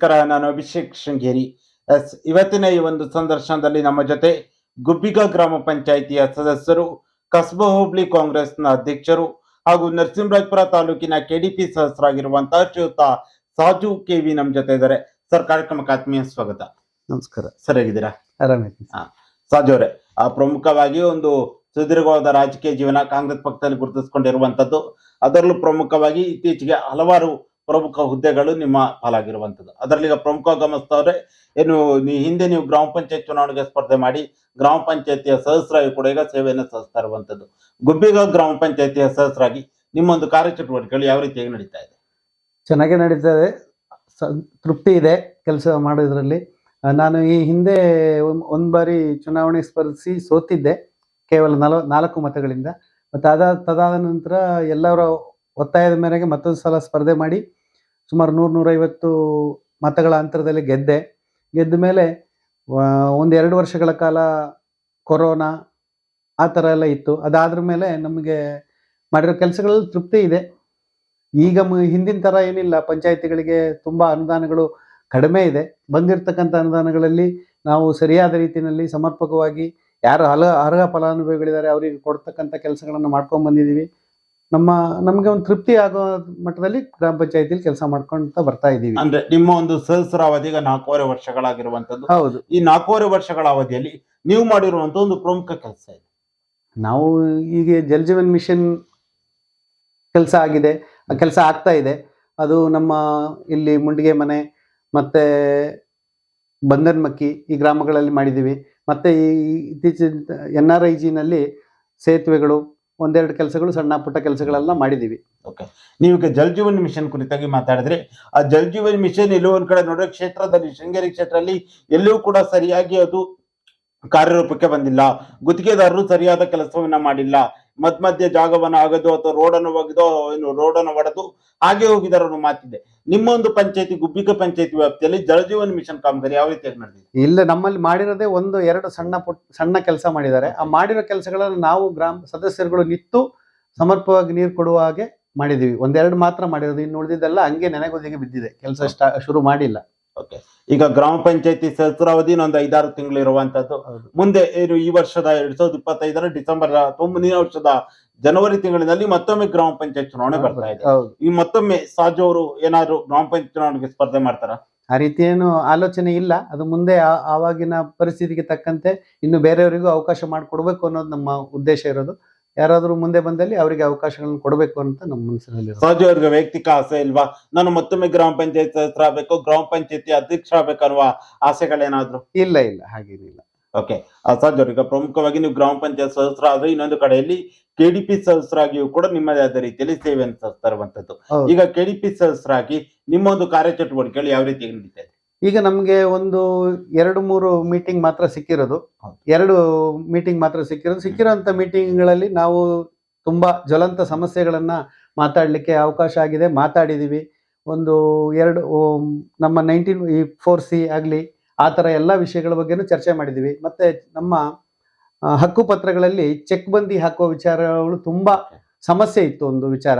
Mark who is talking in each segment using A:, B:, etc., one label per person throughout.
A: ನಮಸ್ಕಾರ ನಾನು ಅಭಿಷೇಕ್ ಶೃಂಗೇರಿ. ಎಸ್ ಇವತ್ತಿನ ಈ ಒಂದು ಸಂದರ್ಶನದಲ್ಲಿ ನಮ್ಮ ಜೊತೆ ಗುಬ್ಬಿಗ ಗ್ರಾಮ ಪಂಚಾಯಿತಿಯ ಸದಸ್ಯರು ಕಸ್ಬಾ ಹೋಬಳಿ ಕಾಂಗ್ರೆಸ್ನ ಅಧ್ಯಕ್ಷರು ಹಾಗೂ ನರಸಿಂಹರಾಜಪುರ ತಾಲೂಕಿನ ಕೆಡಿಪಿ ಸದಸ್ಯರಾಗಿರುವಂತಹ ಶ್ರೀಯುತ ಸಾಜು ಕೆವಿ ನಮ್ಮ ಜೊತೆ ಇದ್ದಾರೆ. ಸರ್ ಕಾರ್ಯಕ್ರಮಕ್ಕೆ ಆತ್ಮೀಯ ಸ್ವಾಗತ.
B: ನಮಸ್ಕಾರ.
A: ಸರ್ ಹೇಗಿದ್ದೀರಾ
B: ಆರಾಮಿದ್ದೀನಿ
A: ಸಾಜು ಅವರೇ ಆ ಪ್ರಮುಖವಾಗಿ ಒಂದು ಸುದೀರ್ಘವಾದ ರಾಜಕೀಯ ಜೀವನ ಕಾಂಗ್ರೆಸ್ ಪಕ್ಷದಲ್ಲಿ ಗುರುತಿಸಿಕೊಂಡಿರುವಂತದ್ದು ಅದರಲ್ಲೂ ಪ್ರಮುಖವಾಗಿ ಇತ್ತೀಚೆಗೆ ಹಲವಾರು ಪ್ರಮುಖ ಹುದ್ದೆಗಳು ನಿಮ್ಮ ಪಾಲಾಗಿರುವಂಥದ್ದು. ಅದರಲ್ಲಿ ಈಗ ಪ್ರಮುಖ ಗಮನಿಸ್ತವ್ರೆ ಏನು, ನೀ ಹಿಂದೆ ನೀವು ಗ್ರಾಮ ಪಂಚಾಯತ್ ಚುನಾವಣೆಗೆ ಸ್ಪರ್ಧೆ ಮಾಡಿ, ಗ್ರಾಮ ಪಂಚಾಯತಿಯ ಸದಸ್ಯರಾಗಿ ಕೂಡ ಈಗ ಸೇವೆಯನ್ನು ಸಲ್ಲಿಸ್ತಾ ಇರುವಂಥದ್ದು. ಗುಬ್ಬಿಗ ಗ್ರಾಮ ಪಂಚಾಯತಿಯ ಸದಸ್ಯರಾಗಿ ನಿಮ್ಮೊಂದು ಕಾರ್ಯಚಟುವಟಿಕೆಗಳು ಯಾವ ರೀತಿಯಾಗಿ ನಡೀತಾ ಇದೆ?
B: ಚೆನ್ನಾಗೇ ನಡೀತಾ ಇದೆ. ತೃಪ್ತಿ ಇದೆ ಕೆಲಸ ಮಾಡೋದ್ರಲ್ಲಿ. ನಾನು ಈ ಹಿಂದೆ ಒಂದ್ ಒಂದ್ ಬಾರಿ ಚುನಾವಣೆ ಸ್ಪರ್ಧಿಸಿ ಸೋತಿದ್ದೆ, ಕೇವಲ ನಲ, ನಾಲ್ಕು ಮತಗಳಿಂದ. ಮತ್ತು ಅದಾದ, ತದಾದ ನಂತರ ಎಲ್ಲರ ಒತ್ತಾಯದ ಮೇರೆಗೆ ಮತ್ತೊಂದು ಸಲ ಸ್ಪರ್ಧೆ ಮಾಡಿ ಸುಮಾರು ನೂರು ನೂರೈವತ್ತು ಮತಗಳ ಅಂತರದಲ್ಲಿ ಗೆದ್ದೆ. ಗೆದ್ದ ಮೇಲೆ ಒಂದು ಎರಡು ವರ್ಷಗಳ ಕಾಲ ಕೊರೋನಾ ಆ ಥರ ಎಲ್ಲ ಇತ್ತು. ಅದಾದ್ರ ಮೇಲೆ ನಮಗೆ ಮಾಡಿರೋ ಕೆಲಸಗಳಲ್ಲಿ ತೃಪ್ತಿ ಇದೆ. ಈಗ ಮ- ಹಿಂದಿನ ಥರ ಏನಿಲ್ಲ. ಪಂಚಾಯತಿಗಳಿಗೆ ತುಂಬ ಅನುದಾನಗಳು ಕಡಿಮೆ ಇದೆ. ಬಂದಿರತಕ್ಕಂಥ ಅನುದಾನಗಳಲ್ಲಿ ನಾವು ಸರಿಯಾದ ರೀತಿಯಲ್ಲಿ ಸಮರ್ಪಕವಾಗಿ ಯಾರು ಅಲ ಅರ್ಹ ಫಲಾನುಭವಿಗಳಿದ್ದಾರೆ, ಅವರಿಗೆ ಕೊಡ್ತಕ್ಕಂಥ ಕೆಲಸಗಳನ್ನು ಮಾಡ್ಕೊಂಡು ಬಂದಿದ್ದೀವಿ ನಮ್ಮ ನಮಗೆ ಒಂದು ತೃಪ್ತಿ ಆಗೋ ಮಟ್ಟದಲ್ಲಿ ಗ್ರಾಮ ಪಂಚಾಯತಿಲಿ ಕೆಲಸ ಮಾಡ್ಕೊಂತ ಬರ್ತಾ ಇದೀವಿ.
A: ಅಂದ್ರೆ ನಿಮ್ಮ ಒಂದು ಸಹಸ್ರ ಅವಧಿ ಈಗ ನಾಲ್ಕೂವರೆ ವರ್ಷಗಳಾಗಿರುವಂತದ್ದು
B: ಹೌದು.
A: ಈ ನಾಲ್ಕೂವರೆ ವರ್ಷಗಳ ಅವಧಿಯಲ್ಲಿ ನೀವು ಮಾಡಿರುವಂತ ಒಂದು ಪ್ರಮುಖ ಕೆಲಸ ಇದೆ.
B: ನಾವು ಈಗ ಜಲ್ ಜೀವನ್ ಮಿಷನ್ ಕೆಲಸ ಆಗಿದೆ ಕೆಲಸ ಆಗ್ತಾ ಇದೆ. ಅದು ನಮ್ಮ ಇಲ್ಲಿ ಮುಂಡಿಗೆ ಮನೆ ಮತ್ತೆ ಬಂದನ್ಮಕ್ಕಿ ಈ ಗ್ರಾಮಗಳಲ್ಲಿ ಮಾಡಿದ್ದೀವಿ. ಮತ್ತೆ ಈ ಇತ್ತೀಚಿನ ಎನ್ ಆರ್ ಐ ಜಿನಲ್ಲಿ ಸೇತುವೆಗಳು ಒಂದೆರಡು ಕೆಲಸಗಳು, ಸಣ್ಣ ಪುಟ್ಟ ಕೆಲಸಗಳೆಲ್ಲ ಮಾಡಿದ್ದೀವಿ.
A: ಓಕೆ ನೀವೀಗ ಜಲ್ ಜೀವನ್ ಮಿಷನ್ ಕುರಿತಾಗಿ ಮಾತಾಡಿದ್ರೆ, ಆ ಜಲ್ ಜೀವನ್ ಮಿಷನ್ ಎಲ್ಲೋ ಒಂದ್ ಕಡೆ ನೋಡೋ ಕ್ಷೇತ್ರದಲ್ಲಿ, ಶೃಂಗೇರಿ ಕ್ಷೇತ್ರದಲ್ಲಿ ಎಲ್ಲೂ ಕೂಡ ಸರಿಯಾಗಿ ಅದು ಕಾರ್ಯರೂಪಕ್ಕೆ ಬಂದಿಲ್ಲ. ಗುತ್ತಿಗೆದಾರರು ಸರಿಯಾದ ಕೆಲಸವನ್ನ ಮಾಡಿಲ್ಲ. ಮಧ್ಯ ಮಧ್ಯ ಜಾಗವನ್ನ ಆಗದು ಅಥವಾ ರೋಡನ್ನು ಒಗೆದು ಏನು ರೋಡನ್ನು ಒಡೆದು ಹಾಗೆ ಹೋಗಿದಾರ ಮಾತಿದೆ. ನಿಮ್ಮೊಂದು ಪಂಚಾಯತಿ, ಗುಬ್ಬಿಕ ಪಂಚಾಯತಿ ವ್ಯಾಪ್ತಿಯಲ್ಲಿ ಜಲ ಜೀವನ್ ಮಿಷನ್ ಕಾಮಗಾರಿ ಯಾವ ರೀತಿಯಾಗಿ ನಡೆದಿದೆ?
B: ಇಲ್ಲ, ನಮ್ಮಲ್ಲಿ ಮಾಡಿರೋದೇ ಒಂದು ಎರಡು ಸಣ್ಣ ಪುಟ್, ಸಣ್ಣ ಕೆಲಸ ಮಾಡಿದ್ದಾರೆ. ಆ ಮಾಡಿರೋ ಕೆಲಸಗಳನ್ನು ನಾವು ಗ್ರಾಮ ಸದಸ್ಯರುಗಳು ನಿಂತು ಸಮರ್ಪವಾಗಿ ನೀರು ಕೊಡುವ ಹಾಗೆ ಮಾಡಿದೀವಿ ಒಂದೆರಡು ಮಾತ್ರ ಮಾಡಿರೋದು. ಇನ್ನು ಉಳಿದಿದ್ದೆಲ್ಲ ಹಂಗೆ ನೆನೆಗೊದಿಗೆ ಬಿದ್ದಿದೆ. ಕೆಲಸ ಶುರು ಮಾಡಿಲ್ಲ.
A: ಈಗ ಗ್ರಾಮ ಪಂಚಾಯತಿ ಸದಸ್ಯರ ಅವಧಿ ಒಂದು ಐದಾರು ತಿಂಗಳು ಇರುವಂತದ್ದು. ಮುಂದೆ ಏನು ಈ ವರ್ಷದ ಎರಡ್ ಸಾವಿರದ ಇಪ್ಪತ್ತೈದರ ಡಿಸೆಂಬರ್ ಅಥವಾ ಮುಂದಿನ ವರ್ಷದ ಜನವರಿ ತಿಂಗಳಿನಲ್ಲಿ ಮತ್ತೊಮ್ಮೆ ಗ್ರಾಮ ಪಂಚಾಯತ್ ಚುನಾವಣೆ ಬರ್ತಾ ಇದೆ. ಈ ಮತ್ತೊಮ್ಮೆ ಸಾಜು ಅವರು ಏನಾದ್ರು ಗ್ರಾಮ ಪಂಚಾಯತ್ ಚುನಾವಣೆಗೆ ಸ್ಪರ್ಧೆ ಮಾಡ್ತಾರ?
B: ಆ ರೀತಿ ಏನು ಆಲೋಚನೆ ಇಲ್ಲ. ಅದು ಮುಂದೆ ಆವಾಗಿನ ಪರಿಸ್ಥಿತಿಗೆ ತಕ್ಕಂತೆ ಇನ್ನು ಬೇರೆಯವರಿಗೂ ಅವಕಾಶ ಮಾಡಿಕೊಡ್ಬೇಕು ಅನ್ನೋದು ನಮ್ಮ ಉದ್ದೇಶ ಇರೋದು. ಯಾರಾದರೂ ಮುಂದೆ ಬಂದಲ್ಲಿ ಅವರಿಗೆ ಅವಕಾಶಗಳನ್ನು ಕೊಡಬೇಕು ಅಂತ ನಮ್ಮ ಮನಸ್ಸಿನಲ್ಲಿ
A: ಸಹಜ ಅವ್ರಿಗೆ ವೈಯಕ್ತಿಕ ಆಸೆ ಇಲ್ವಾ? ನಾನು ಮತ್ತೊಮ್ಮೆ ಗ್ರಾಮ ಪಂಚಾಯತ್ ಸದಸ್ಯರ ಆಗ್ಬೇಕು ಗ್ರಾಮ ಪಂಚಾಯತಿ ಅಧ್ಯಕ್ಷ ಆಗ್ಬೇಕನ್ನುವ ಆಸೆಗಳೇನಾದ್ರು?
B: ಇಲ್ಲ ಇಲ್ಲ ಹಾಗೇನಿಲ್ಲ
A: ಓಕೆ. ಸಹಜ ಅವ್ರಿಗೆ ಪ್ರಮುಖವಾಗಿ ನೀವು ಗ್ರಾಮ ಪಂಚಾಯತ್ ಸದಸ್ಯರಾದ್ರೆ ಇನ್ನೊಂದು ಕಡೆಯಲ್ಲಿ ಕೆಡಿಪಿ ಸದಸ್ಯರಾಗಿಯೂ ಕೂಡ ನಿಮ್ಮದೇ ಆದ ರೀತಿಯಲ್ಲಿ ಸೇವೆಯನ್ನು ಸಲ್ಲಿಸ್ತಾ ಇರುವಂತದ್ದು. ಈಗ ಕೆಡಿಪಿ ಸದಸ್ಯರಾಗಿ ನಿಮ್ಮ ಒಂದು ಕಾರ್ಯಚಟುವಟಿಕೆಗಳು ಯಾವ ರೀತಿ ನಡೀತಾ ಇದೆ?
B: ಈಗ ನಮಗೆ ಒಂದು ಎರಡು ಮೂರು ಮೀಟಿಂಗ್ ಮಾತ್ರ ಸಿಕ್ಕಿರೋದು. ಎರಡು ಮೀಟಿಂಗ್ ಮಾತ್ರ ಸಿಕ್ಕಿರೋದು. ಸಿಕ್ಕಿರೋಂಥ ಮೀಟಿಂಗ್ಗಳಲ್ಲಿ ನಾವು ತುಂಬ ಜ್ವಲಂತ ಸಮಸ್ಯೆಗಳನ್ನ ಮಾತಾಡಲಿಕ್ಕೆ ಅವಕಾಶ ಆಗಿದೆ. ಮಾತಾಡಿದೀವಿ. ಒಂದು ಎರಡು ನಮ್ಮ ನೈನ್ಟೀನ್ ಈ ಫೋರ್ ಸಿ ಆಗಲಿ ಆ ಥರ ಎಲ್ಲ ವಿಷಯಗಳ ಬಗ್ಗೆನೂ ಚರ್ಚೆ ಮಾಡಿದ್ದೀವಿ ಮತ್ತು ನಮ್ಮ ಹಕ್ಕುಪತ್ರಗಳಲ್ಲಿ ಹಕ್ಕು ಪತ್ರಗಳಲ್ಲಿ ಚೆಕ್ ಬಂದಿ ಹಾಕುವ ವಿಚಾರಗಳು ತುಂಬ ಸಮಸ್ಯೆ ಇತ್ತು ಒಂದು ವಿಚಾರ.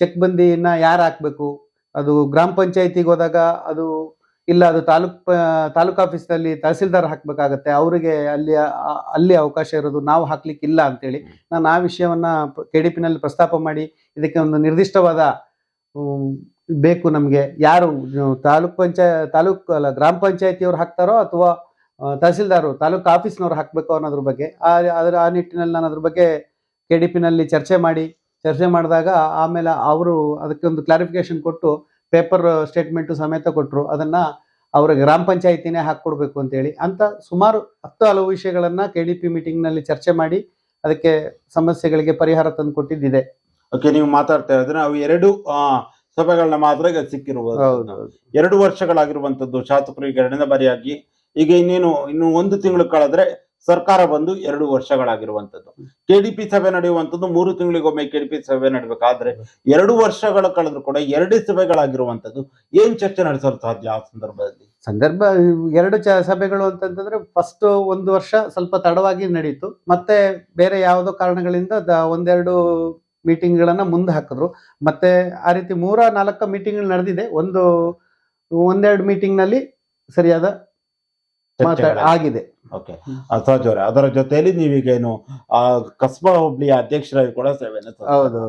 B: ಚೆಕ್ ಬಂದಿನ ಯಾರು ಹಾಕಬೇಕು? ಅದು ಗ್ರಾಮ ಪಂಚಾಯತಿಗೆ ಹೋದಾಗ ಅದು ಇಲ್ಲ ಅದು ತಾಲೂಕ್ ತಾಲೂಕ್ ಆಫೀಸ್ನಲ್ಲಿ ತಹಸೀಲ್ದಾರ್ ಹಾಕಬೇಕಾಗತ್ತೆ ಅವರಿಗೆ ಅಲ್ಲಿ ಅಲ್ಲಿ ಅವಕಾಶ ಇರೋದು ನಾವು ಹಾಕ್ಲಿಕ್ಕಿಲ್ಲ ಅಂತೇಳಿ. ನಾನು ಆ ವಿಷಯವನ್ನ ಕೆ ಡಿ ಪಿನಲ್ಲಿ ಪ್ರಸ್ತಾಪ ಮಾಡಿ ಇದಕ್ಕೆ ಒಂದು ನಿರ್ದಿಷ್ಟವಾದ ಬೇಕು ನಮಗೆ ಯಾರು ತಾಲೂಕ್ ಪಂಚಾಯ ತಾಲೂಕ್ ಅಲ್ಲ ಗ್ರಾಮ ಪಂಚಾಯತಿಯವ್ರು ಹಾಕ್ತಾರೋ ಅಥವಾ ತಹಸೀಲ್ದಾರು ತಾಲೂಕು ಆಫೀಸ್ನವ್ರು ಹಾಕಬೇಕು ಅನ್ನೋದ್ರ ಬಗ್ಗೆ ಆ ಅದರ ಆ ನಿಟ್ಟಿನಲ್ಲಿ ನಾನು ಅದ್ರ ಬಗ್ಗೆ ಕೆ ಡಿ ಪಿನಲ್ಲಿ ಚರ್ಚೆ ಮಾಡಿ ಚರ್ಚೆ ಮಾಡಿದಾಗ ಆಮೇಲೆ ಅವರು ಅದಕ್ಕೆ ಒಂದು ಕ್ಲಾರಿಫಿಕೇಶನ್ ಕೊಟ್ಟು ಪೇಪರ್ ಸ್ಟೇಟ್ಮೆಂಟು ಸಮೇತ ಕೊಟ್ಟರು ಅದನ್ನ ಅವರ ಗ್ರಾಮ ಪಂಚಾಯತಿನೇ ಹಾಕ್ಕೊಡ್ಬೇಕು ಅಂತೇಳಿ ಅಂತ ಸುಮಾರು ಹತ್ತು ಹಲವು ವಿಷಯಗಳನ್ನು ಕೆ ಡಿ ಪಿ ಮೀಟಿಂಗ್ನಲ್ಲಿ ಚರ್ಚೆ ಮಾಡಿ ಅದಕ್ಕೆ ಸಮಸ್ಯೆಗಳಿಗೆ ಪರಿಹಾರ ತಂದು ಕೊಟ್ಟಿದ್ದಿದೆ.
A: ಓಕೆ ನೀವು ಮಾತಾಡ್ತಾ ಇದ್ರೆ ಅವು ಎರಡು ಸಭೆಗಳನ್ನ ಮಾತ್ರ ಈಗ ಸಿಕ್ಕಿರುವುದು. ಎರಡು ವರ್ಷಗಳಾಗಿರುವಂತದ್ದು ಶಾಸಕರು ಈಗ ಎರಡನೇ ಬಾರಿಯಾಗಿ. ಈಗ ಇನ್ನೇನು ಇನ್ನು ಒಂದು ತಿಂಗಳು ಕಳೆದ್ರೆ ಸರ್ಕಾರ ಬಂದು ಎರಡು ವರ್ಷಗಳಾಗಿರುವಂತದ್ದು ಕೆಡಿಪಿ ಸಭೆ ನಡೆಯುವಂಥದ್ದು ಮೂರು ತಿಂಗಳಿಗೊಮ್ಮೆ ಕೆಡಿಪಿ ಸಭೆ ನಡಬೇಕಾದ್ರೆ ಎರಡು ವರ್ಷಗಳ ಕಳೆದ್ರು ಕೂಡ ಎರಡು ಸಭೆಗಳಾಗಿರುವಂತದ್ದು ಏನ್ ಚರ್ಚೆ ನಡೆಸಲು ಸಾಧ್ಯ ಆ ಸಂದರ್ಭದಲ್ಲಿ?
B: ಸಂದರ್ಭ, ಎರಡು ಚ ಸಭೆಗಳು ಅಂತಂದ್ರೆ ಫಸ್ಟ್ ಒಂದು ವರ್ಷ ಸ್ವಲ್ಪ ತಡವಾಗಿ ನಡೀತು. ಮತ್ತೆ ಬೇರೆ ಯಾವುದೋ ಕಾರಣಗಳಿಂದ ಒಂದೆರಡು ಒಂದೆರಡು ಮೀಟಿಂಗ್ಗಳನ್ನ ಮುಂದೆ ಹಾಕಿದ್ರು. ಮತ್ತೆ ಆ ರೀತಿ ಮೂರ ನಾಲ್ಕು ಮೀಟಿಂಗ್ ನಡೆದಿದೆ. ಒಂದು, ಒಂದೆರಡು ಮೀಟಿಂಗ್ನಲ್ಲಿ ಸರಿಯಾದ ಆಗಿದೆ.
A: ಓಕೆ. ಸಹಜ ಅವರೇ ಅದರ ಜೊತೆಯಲ್ಲಿ ನೀವೀಗೇನು ಆ ಕಸ್ಬಾ ಹೋಬಳಿಯ ಅಧ್ಯಕ್ಷರಾಗಿ ಕೂಡ ಸೇವೆ
B: ಹೌದು,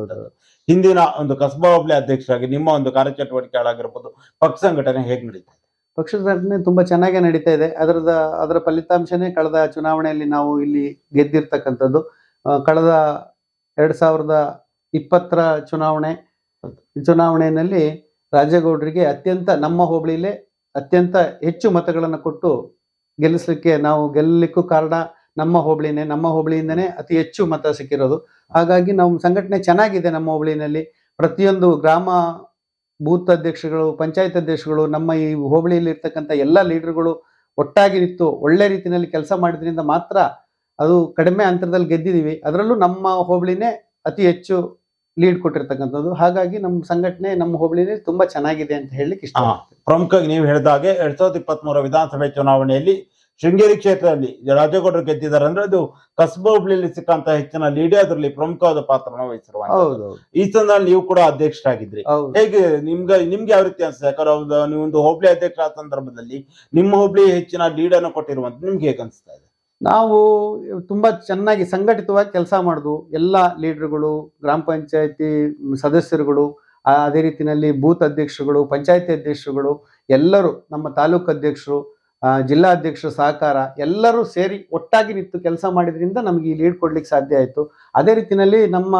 A: ಹಿಂದಿನ ಒಂದು ಕಸ್ಬಾ ಹೋಬಳಿ ಅಧ್ಯಕ್ಷರಾಗಿ ನಿಮ್ಮ ಒಂದು ಕಾರ್ಯಚಟುವಟಿಕೆಗಳಾಗಿರ್ಬೋದು ಪಕ್ಷ ಸಂಘಟನೆ ಹೇಗೆ ನಡೀತಾ ಇದೆ?
B: ಪಕ್ಷದ ಸಂಘಟನೆ ತುಂಬಾ ಚೆನ್ನಾಗಿ ನಡೀತಾ ಇದೆ. ಅದರದ ಅದರ ಫಲಿತಾಂಶನೇ ಕಳೆದ ಚುನಾವಣೆಯಲ್ಲಿ ನಾವು ಇಲ್ಲಿ ಗೆದ್ದಿರ್ತಕ್ಕಂಥದ್ದು. ಆ, ಕಳೆದ ಎರಡ್ ಸಾವಿರದ ಇಪ್ಪತ್ತರ ಚುನಾವಣೆ ಚುನಾವಣೆಯಲ್ಲಿ ರಾಜೇಗೌಡರಿಗೆ ಅತ್ಯಂತ ನಮ್ಮ ಹೋಬಳಿಲೇ ಅತ್ಯಂತ ಹೆಚ್ಚು ಮತಗಳನ್ನು ಕೊಟ್ಟು ಗೆಲ್ಲಿಸ್ಲಿಕ್ಕೆ ನಾವು ಗೆಲ್ಲಲಿಕ್ಕೂ ಕಾರಣ ನಮ್ಮ ಹೋಬಳಿನೇ, ನಮ್ಮ ಹೋಬಳಿಯಿಂದನೇ ಅತಿ ಹೆಚ್ಚು ಮತ ಸಿಕ್ಕಿರೋದು. ಹಾಗಾಗಿ ನಮ್ಮ ಸಂಘಟನೆ ಚೆನ್ನಾಗಿದೆ ನಮ್ಮ ಹೋಬಳಿನಲ್ಲಿ. ಪ್ರತಿಯೊಂದು ಗ್ರಾಮ ಬೂತ್ ಅಧ್ಯಕ್ಷಗಳು, ಪಂಚಾಯತ್ ಅಧ್ಯಕ್ಷಗಳು, ನಮ್ಮ ಈ ಹೋಬಳಿಯಲ್ಲಿ ಇರ್ತಕ್ಕಂಥ ಎಲ್ಲ ಲೀಡರ್ಗಳು ಒಟ್ಟಾಗಿ ನಿಂತು ಒಳ್ಳೆ ರೀತಿಯಲ್ಲಿ ಕೆಲಸ ಮಾಡಿದ್ರಿಂದ ಮಾತ್ರ ಅದು ಕಡಿಮೆ ಅಂತರದಲ್ಲಿ ಗೆದ್ದಿದ್ದೀವಿ. ಅದರಲ್ಲೂ ನಮ್ಮ ಹೋಬಳಿನೇ ಅತಿ ಹೆಚ್ಚು ಲೀಡ್ ಕೊಟ್ಟಿರ್ತಕ್ಕಂಥದ್ದು. ಹಾಗಾಗಿ ನಮ್ಮ ಸಂಘಟನೆ ನಮ್ಮ ಹೋಬಳಿನೇ ತುಂಬಾ ಚೆನ್ನಾಗಿದೆ ಅಂತ ಹೇಳಲಿಕ್ಕೆ ಇಷ್ಟ.
A: ಪ್ರಮುಖವಾಗಿ ನೀವು ಹೇಳಿದ ಹಾಗೆ ಎರಡ್ ಸಾವಿರದ ಇಪ್ಪತ್ತ್ ಮೂರ ವಿಧಾನಸಭೆ ಚುನಾವಣೆಯಲ್ಲಿ ಶೃಂಗೇರಿ ಕ್ಷೇತ್ರದಲ್ಲಿ ರಾಜೇಗೌಡರು ಗೆದ್ದಿದ್ದಾರೆ ಅಂದ್ರೆ ಅದು ಕಸಬ ಹುಬ್ಳಿಯಲ್ಲಿ ಸಿಕ್ಕಂತ ಹೆಚ್ಚಿನ ಲೀಡೇ ಅದರಲ್ಲಿ ಪ್ರಮುಖವಾದ ಪಾತ್ರವನ್ನು ವಹಿಸಿರುವ
B: ಹೌದು
A: ಈ ಸಂದರ್ಭದಲ್ಲಿ ನೀವು ಕೂಡ ಅಧ್ಯಕ್ಷರಾಗಿದ್ರಿ. ಹೇಗೆ ನಿಮ್ಗೆ ನಿಮ್ಗೆ ಯಾವ ರೀತಿ ಅನ್ಸುತ್ತೆ? ಯಾಕಂದ್ರೆ ನೀವು ಒಂದು ಹೋಬಳಿ ಅಧ್ಯಕ್ಷ ಆದ ಸಂದರ್ಭದಲ್ಲಿ ನಿಮ್ಮ ಹೋಬಳಿ ಹೆಚ್ಚಿನ ಲೀಡ್ ಅನ್ನು ಕೊಟ್ಟಿರುವಂತ ನಿಮ್ಗೆ ಹೇಗೆ ಅನ್ಸ್ತಾ ಇದೆ?
B: ನಾವು ತುಂಬ ಚೆನ್ನಾಗಿ ಸಂಘಟಿತವಾಗಿ ಕೆಲಸ ಮಾಡಿದ್ವು ಎಲ್ಲ ಲೀಡರ್ಗಳು, ಗ್ರಾಮ ಪಂಚಾಯತಿ ಸದಸ್ಯರುಗಳು ಅದೇ ರೀತಿಯಲ್ಲಿ ಬೂತ್ ಅಧ್ಯಕ್ಷರುಗಳು, ಪಂಚಾಯತಿ ಅಧ್ಯಕ್ಷರುಗಳು, ಎಲ್ಲರೂ ನಮ್ಮ ತಾಲೂಕು ಅಧ್ಯಕ್ಷರು ಜಿಲ್ಲಾ ಅಧ್ಯಕ್ಷರು ಸಹಕಾರ, ಎಲ್ಲರೂ ಸೇರಿ ಒಟ್ಟಾಗಿ ನಿಂತು ಕೆಲಸ ಮಾಡಿದ್ರಿಂದ ನಮಗೆ ಈ ಲೀಡ್ ಕೊಡ್ಲಿಕ್ಕೆ ಸಾಧ್ಯ ಆಯಿತು. ಅದೇ ರೀತಿಯಲ್ಲಿ ನಮ್ಮ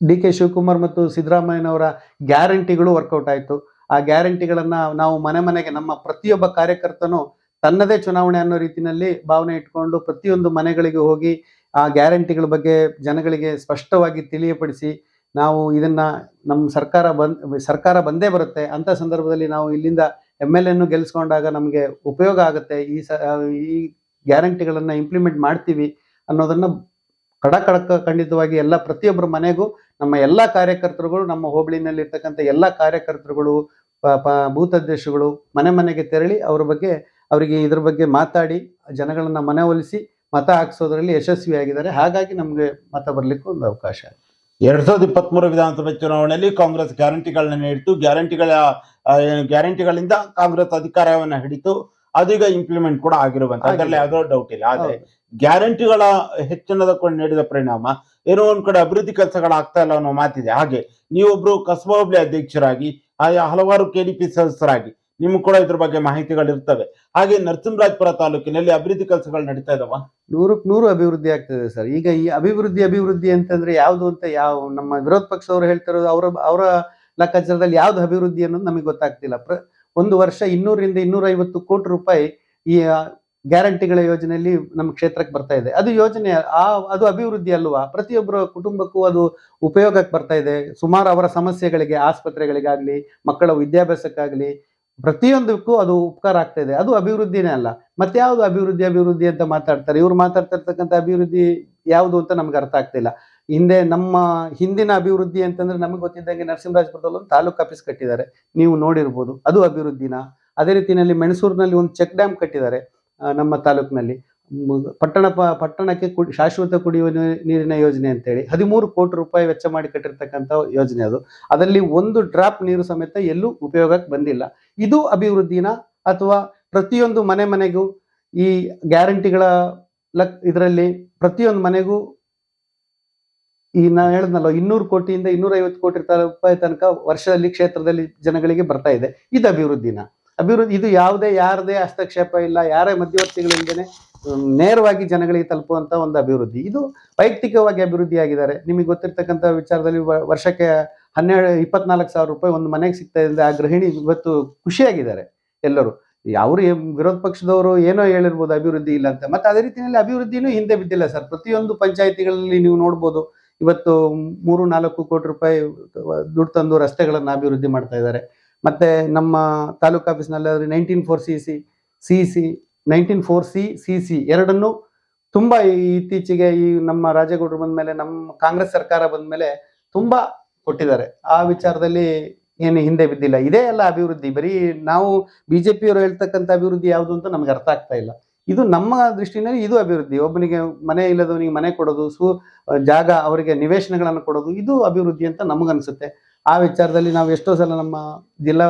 B: ಡಿ ಕೆ ಶಿವಕುಮಾರ್ ಮತ್ತು ಸಿದ್ದರಾಮಯ್ಯನವರ ಗ್ಯಾರಂಟಿಗಳು ವರ್ಕೌಟ್ ಆಯಿತು. ಆ ಗ್ಯಾರಂಟಿಗಳನ್ನು ನಾವು ಮನೆ ಮನೆಗೆ ನಮ್ಮ ಪ್ರತಿಯೊಬ್ಬ ಕಾರ್ಯಕರ್ತನು ತನ್ನದೇ ಚುನಾವಣೆ ಅನ್ನೋ ರೀತಿಯಲ್ಲಿ ಭಾವನೆ ಇಟ್ಕೊಂಡು ಪ್ರತಿಯೊಂದು ಮನೆಗಳಿಗೆ ಹೋಗಿ ಆ ಗ್ಯಾರಂಟಿಗಳ ಬಗ್ಗೆ ಜನಗಳಿಗೆ ಸ್ಪಷ್ಟವಾಗಿ ತಿಳಿಯಪಡಿಸಿ ನಾವು ಇದನ್ನ ನಮ್ಮ ಸರ್ಕಾರ ಬಂದ್, ಸರ್ಕಾರ ಬಂದೇ ಬರುತ್ತೆ. ಅಂತ ಸಂದರ್ಭದಲ್ಲಿ ನಾವು ಇಲ್ಲಿಂದ ಎಂ ಎಲ್ ಎನ್ನು ಗೆಲ್ಲಿಸ್ಕೊಂಡಾಗ ನಮಗೆ ಉಪಯೋಗ ಆಗುತ್ತೆ. ಈ ಸ ಈ ಗ್ಯಾರಂಟಿಗಳನ್ನ ಇಂಪ್ಲಿಮೆಂಟ್ ಮಾಡ್ತೀವಿ ಅನ್ನೋದನ್ನ ಕಡ ಕಡಕ ಖಂಡಿತವಾಗಿ ಎಲ್ಲ ಪ್ರತಿಯೊಬ್ಬರ ಮನೆಗೂ ನಮ್ಮ ಎಲ್ಲ ಕಾರ್ಯಕರ್ತರುಗಳು, ನಮ್ಮ ಹೋಬಳಿನಲ್ಲಿ ಇರ್ತಕ್ಕಂಥ ಎಲ್ಲ ಕಾರ್ಯಕರ್ತರುಗಳು ಬೂತ್ ಅಧ್ಯಕ್ಷಗಳು ಮನೆ ಮನೆಗೆ ತೆರಳಿ ಅವ್ರ ಬಗ್ಗೆ ಅವರಿಗೆ ಇದ್ರ ಬಗ್ಗೆ ಮಾತಾಡಿ ಜನಗಳನ್ನ ಮನವೊಲಿಸಿ ಮತ ಹಾಕಿಸೋದ್ರಲ್ಲಿ ಯಶಸ್ವಿಯಾಗಿದ್ದಾರೆ. ಹಾಗಾಗಿ ನಮಗೆ ಮತ ಬರಲಿಕ್ಕೆ ಒಂದು ಅವಕಾಶ
A: ಎರಡ್ ಸಾವಿರದ ಇಪ್ಪತ್ತ್ ಮೂರು ವಿಧಾನಸಭೆ ಚುನಾವಣೆಯಲ್ಲಿ ಕಾಂಗ್ರೆಸ್ ಗ್ಯಾರಂಟಿಗಳನ್ನ ನೀಡಿತು ಗ್ಯಾರಂಟಿಗಳ ಗ್ಯಾರಂಟಿಗಳಿಂದ ಕಾಂಗ್ರೆಸ್ ಅಧಿಕಾರವನ್ನ ಹಿಡಿತು ಅದೀಗ ಇಂಪ್ಲಿಮೆಂಟ್ ಕೂಡ ಆಗಿರುವಂತ ಅದರಲ್ಲಿ ಯಾವ್ದೋ ಡೌಟ್ ಇಲ್ಲ. ಆದ್ರೆ ಗ್ಯಾರಂಟಿಗಳ ಹೆಚ್ಚಿನದ ಕೂಡ ನೀಡಿದ ಪರಿಣಾಮ ಏನೋ ಒಂದ್ ಕಡೆ ಅಭಿವೃದ್ಧಿ ಕೆಲಸಗಳು ಆಗ್ತಾ ಇಲ್ಲ ಅನ್ನೋ ಮಾತಿದೆ. ಹಾಗೆ ನೀವೊಬ್ರು ಕಸಬಾಬ್ಲಿ ಹೋಬಳಿ ಅಧ್ಯಕ್ಷರಾಗಿ ಆಯಾ ಹಲವಾರು ಕೆಡಿಪಿ ಸದಸ್ಯರಾಗಿ ನಿಮ್ಗೆ ಕೂಡ ಇದ್ರ ಬಗ್ಗೆ ಮಾಹಿತಿಗಳು ಇರ್ತವೆ ಹಾಗೆ ನರಸಿಂಹರಾಜಪುರ ತಾಲೂಕಿನಲ್ಲಿ ಅಭಿವೃದ್ಧಿ ಕೆಲಸಗಳು ನಡೀತಾ ಇದಾವ?
B: ನೂರಕ್ಕೆ ನೂರು ಅಭಿವೃದ್ಧಿ ಆಗ್ತದೆ ಸರ್. ಈಗ ಈ ಅಭಿವೃದ್ಧಿ ಅಭಿವೃದ್ಧಿ ಅಂತಂದ್ರೆ ಯಾವುದು ಅಂತ ಯಾವ ನಮ್ಮ ವಿರೋಧ ಪಕ್ಷದವರು ಹೇಳ್ತಿರೋದು ಅವರ ಅವರ ಲೆಕ್ಕಾಚಾರದಲ್ಲಿ ಯಾವ್ದು ಅಭಿವೃದ್ಧಿ ಅನ್ನೋದು ನಮಗೆ ಗೊತ್ತಾಗ್ತಿಲ್ಲ. ಪ್ರ, ಒಂದು ವರ್ಷ ಇನ್ನೂರಿಂದ ಇನ್ನೂರ ಐವತ್ತು ಕೋಟಿ ರೂಪಾಯಿ ಈ ಗ್ಯಾರಂಟಿಗಳ ಯೋಜನೆಯಲ್ಲಿ ನಮ್ಮ ಕ್ಷೇತ್ರಕ್ಕೆ ಬರ್ತಾ ಇದೆ. ಅದು ಯೋಜನೆ, ಆ, ಅದು ಅಭಿವೃದ್ಧಿ ಅಲ್ವಾ? ಪ್ರತಿಯೊಬ್ಬರ ಕುಟುಂಬಕ್ಕೂ ಅದು ಉಪಯೋಗಕ್ಕೆ ಬರ್ತಾ ಇದೆ. ಸುಮಾರು ಅವರ ಸಮಸ್ಯೆಗಳಿಗೆ, ಆಸ್ಪತ್ರೆಗಳಿಗಾಗ್ಲಿ, ಮಕ್ಕಳ ವಿದ್ಯಾಭ್ಯಾಸಕ್ಕಾಗ್ಲಿ ಪ್ರತಿಯೊಂದಕ್ಕೂ ಅದು ಉಪಕಾರ ಆಗ್ತಾ ಇದೆ. ಅದು ಅಭಿವೃದ್ಧಿನೇ ಅಲ್ಲ. ಮತ್ತೆ ಯಾವುದು ಅಭಿವೃದ್ಧಿ ಅಭಿವೃದ್ಧಿ ಅಂತ ಮಾತಾಡ್ತಾರೆ? ಇವ್ರು ಮಾತಾಡ್ತಾ ಇರ್ತಕ್ಕಂಥ ಅಭಿವೃದ್ಧಿ ಯಾವುದು ಅಂತ ನಮ್ಗೆ ಅರ್ಥ ಆಗ್ತಿಲ್ಲ ಹಿಂದೆ ನಮ್ಮ ಹಿಂದಿನ ಅಭಿವೃದ್ಧಿ ಅಂತಂದ್ರೆ ನಮಗೆ ಗೊತ್ತಿದ್ದಂಗೆ ನರಸಿಂಹರಾಜಪುರದಲ್ಲಿ ಒಂದು ತಾಲೂಕು ಆಫೀಸ್ ಕಟ್ಟಿದ್ದಾರೆ. ನೀವು ನೋಡಿರ್ಬೋದು. ಅದು ಅಭಿವೃದ್ಧಿನ? ಅದೇ ರೀತಿಯಲ್ಲಿ ಮೆಣಸೂರಿನಲ್ಲಿ ಒಂದು ಚೆಕ್ ಡ್ಯಾಮ್ ಕಟ್ಟಿದ್ದಾರೆ ನಮ್ಮ ತಾಲೂಕಿನಲ್ಲಿ. ಪಟ್ಟಣ ಪ- ಪಟ್ಟಣಕ್ಕೆ ಕುಡಿ, ಶಾಶ್ವತ ಕುಡಿಯುವ ನೀರಿನ ಯೋಜನೆ ಅಂತೇಳಿ ಹದಿಮೂರು ಕೋಟಿ ರೂಪಾಯಿ ವೆಚ್ಚ ಮಾಡಿ ಕಟ್ಟಿರ್ತಕ್ಕಂಥ ಯೋಜನೆ ಅದು. ಅದರಲ್ಲಿ ಒಂದು ಡ್ರಾಪ್ ನೀರು ಸಮೇತ ಎಲ್ಲೂ ಉಪಯೋಗಕ್ಕೆ ಬಂದಿಲ್ಲ. ಇದು ಅಭಿವೃದ್ಧಿನ ಅಥವಾ ಪ್ರತಿಯೊಂದು ಮನೆ ಮನೆಗೂ ಈ ಗ್ಯಾರಂಟಿಗಳ ಲಕ್, ಇದರಲ್ಲಿ ಪ್ರತಿಯೊಂದು ಮನೆಗೂ ಈ ನಾ ಹೇಳಿದ್ನಲ್ಲ ಇನ್ನೂರು ಕೋಟಿಯಿಂದ ಇನ್ನೂರೈವತ್ತು ಕೋಟಿ ರೂಪಾಯಿ ತನಕ ವರ್ಷದಲ್ಲಿ ಕ್ಷೇತ್ರದಲ್ಲಿ ಜನಗಳಿಗೆ ಬರ್ತಾ ಇದೆ. ಇದು ಅಭಿವೃದ್ಧಿನ. ಅಭಿವೃದ್ಧಿ, ಇದು ಯಾವುದೇ, ಯಾರದೇ ಹಸ್ತಕ್ಷೇಪ ಇಲ್ಲ, ಯಾರೇ ಮಧ್ಯವರ್ತಿಗಳಿಂದನೇ ನೇರವಾಗಿ ಜನಗಳಿಗೆ ತಲುಪುವಂತ ಒಂದು ಅಭಿವೃದ್ಧಿ. ಇದು ವೈಯಕ್ತಿಕವಾಗಿ ಅಭಿವೃದ್ಧಿ ಆಗಿದ್ದಾರೆ ನಿಮಗೆ ಗೊತ್ತಿರ್ತಕ್ಕಂಥ ವಿಚಾರದಲ್ಲಿ ವರ್ಷಕ್ಕೆ ಹನ್ನೆರಡು, ಇಪ್ಪತ್ನಾಲ್ಕು ಸಾವಿರ ರೂಪಾಯಿ ಒಂದು ಮನೆಗೆ ಸಿಗ್ತಾ ಇದೆ ಆ ಗೃಹಿಣಿ ಇವತ್ತು ಖುಷಿಯಾಗಿದ್ದಾರೆ ಎಲ್ಲರೂ. ಅವರು ವಿರೋಧ ಪಕ್ಷದವರು ಏನೋ ಹೇಳಿರ್ಬೋದು ಅಭಿವೃದ್ಧಿ ಇಲ್ಲ ಅಂತ. ಮತ್ತೆ ಅದೇ ರೀತಿಯಲ್ಲಿ ಅಭಿವೃದ್ಧಿನೂ ಹಿಂದೆ ಬಿದ್ದಿಲ್ಲ ಸರ್. ಪ್ರತಿಯೊಂದು ಪಂಚಾಯಿತಿಗಳಲ್ಲಿ ನೀವು ನೋಡ್ಬೋದು ಇವತ್ತು ಮೂರು, ನಾಲ್ಕು ಕೋಟಿ ರೂಪಾಯಿ ದುಡ್ಡು ತಂದು ರಸ್ತೆಗಳನ್ನು ಅಭಿವೃದ್ಧಿ ಮಾಡ್ತಾ ಇದ್ದಾರೆ. ಮತ್ತೆ ನಮ್ಮ ತಾಲೂಕು ಆಫೀಸ್ನಲ್ಲಿ nineteen four C C C C nineteen four C C C ಎರಡನ್ನು ತುಂಬ ಇತ್ತೀಚೆಗೆ ಈ ನಮ್ಮ ರಾಜೇಗೌಡರು ಬಂದ ಮೇಲೆ ನಮ್ಮ ಕಾಂಗ್ರೆಸ್ ಸರ್ಕಾರ ಬಂದ ಮೇಲೆ ತುಂಬ ಕೊಟ್ಟಿದ್ದಾರೆ. ಆ ವಿಚಾರದಲ್ಲಿ ಏನು ಹಿಂದೆ ಬಿದ್ದಿಲ್ಲ. ಇದೇ ಎಲ್ಲ ಅಭಿವೃದ್ಧಿ. ಬರೀ ನಾವು ಬಿಜೆಪಿಯವರು ಹೇಳ್ತಕ್ಕಂಥ ಅಭಿವೃದ್ಧಿ ಯಾವುದು ಅಂತ ನಮ್ಗೆ ಅರ್ಥ ಆಗ್ತಾ ಇಲ್ಲ. ಇದು ನಮ್ಮ ದೃಷ್ಟಿನಲ್ಲಿ ಇದು ಅಭಿವೃದ್ಧಿ. ಒಬ್ಬನಿಗೆ ಮನೆ ಇಲ್ಲದವನಿಗೆ ಮನೆ ಕೊಡೋದು, ಸು, ಜಾಗ ಅವರಿಗೆ ನಿವೇಶನಗಳನ್ನು ಕೊಡೋದು, ಇದು ಅಭಿವೃದ್ಧಿ ಅಂತ ನಮಗನ್ಸುತ್ತೆ. ಆ ವಿಚಾರದಲ್ಲಿ ನಾವು ಎಷ್ಟೋ ಸಲ ನಮ್ಮ ಜಿಲ್ಲಾ